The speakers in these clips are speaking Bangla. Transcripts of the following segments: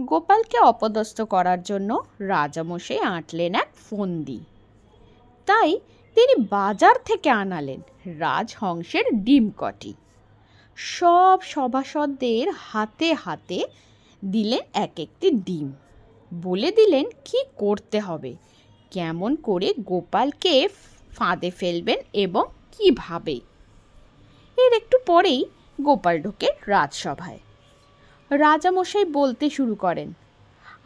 গোপালকে অপদস্থ করার জন্য রাজামশাই আঁটলেন এক ফন্দি। তাই তিনি বাজার থেকে আনালেন রাজহংসের ডিম কটি। সব সভাসদদের হাতে হাতে দিলেন এক একটি ডিম। বলে দিলেন, কি করতে হবে? কেমন করে গোপালকে ফাঁদে ফেলবেন এবং কীভাবে? এর একটু পরেই গোপাল ঢোকে রাজসভায়। রাজামশাই বলতে শুরু করেন,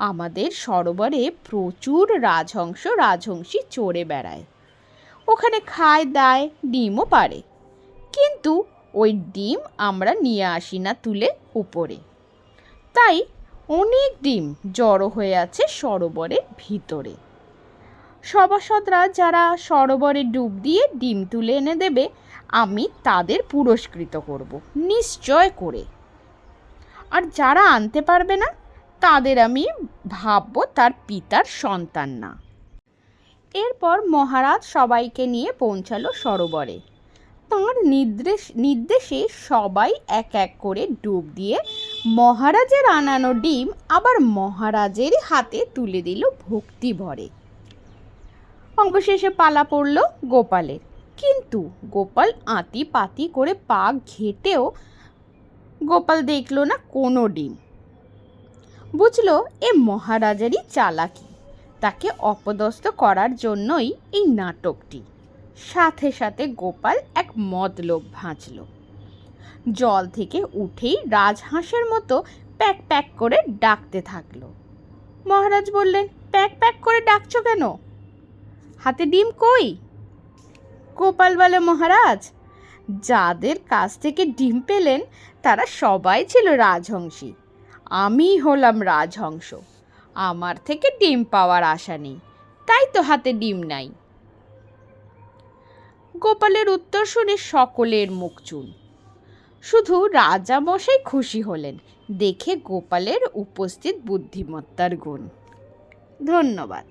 আমাদের সরোবরে প্রচুর রাজহংস রাজহংসী চড়ে বেড়ায়। ওখানে খায়, দায়, ডিমও পারে কিন্তু ওই ডিম আমরা নিয়ে আসি না তুলে উপরে। তাই অনেক ডিম জড়ো হয়ে আছে সরোবরের ভিতরে। সভাসদরা যারা সরোবরে ডুব দিয়ে ডিম তুলে এনে দেবে, আমি তাদের পুরস্কৃত করব, নিশ্চয় করে। আর যারা আনতে পারবে না, তাদের আমি ভাববো তার পিতার সন্তান না। এরপর মহারাজ সবাইকে নিয়ে পৌঁছালো সরোবরে। তাঁর নির্দেশ, নির্দেশে সবাই এক এক করে ডুব দিয়ে মহারাজের আনানো ডিম আবার মহারাজেরই হাতে তুলে দিল ভক্তি ভরে। অবশেষে পালা পড়ল গোপালের। কিন্তু গোপাল আঁতি পাতি করে পা ঘেটেও গোপাল দেখল না কোনো ডিম। বুঝলো এ মহারাজারই চালাকি। তাকে অপদস্থ করার জন্যই এই নাটকটি। সাথে সাথে গোপাল এক মতলব ভাঁজল। জল থেকে উঠেই রাজহাঁসের মতো প্যাক প্যাক করে ডাকতে থাকল। মহারাজ বললেন, প্যাক প্যাক করে ডাকছো কেন? হাতে ডিম কই? গোপাল বলে মহারাজ যাদের কাছ থেকে ডিম পেলেন, তারা সবাই ছিল রাজহংসী। আমি হলাম রাজহংস। আমার থেকে ডিম পাওয়ার আশা নেই। তাই তো হাতে ডিম নাই। গোপালের উত্তর শুনে সকলের মুখ চুন শুধু রাজামশাই খুশি হলেন। দেখে গোপালের উপস্থিত বুদ্ধিমত্তার গুণ। ধন্যবাদ।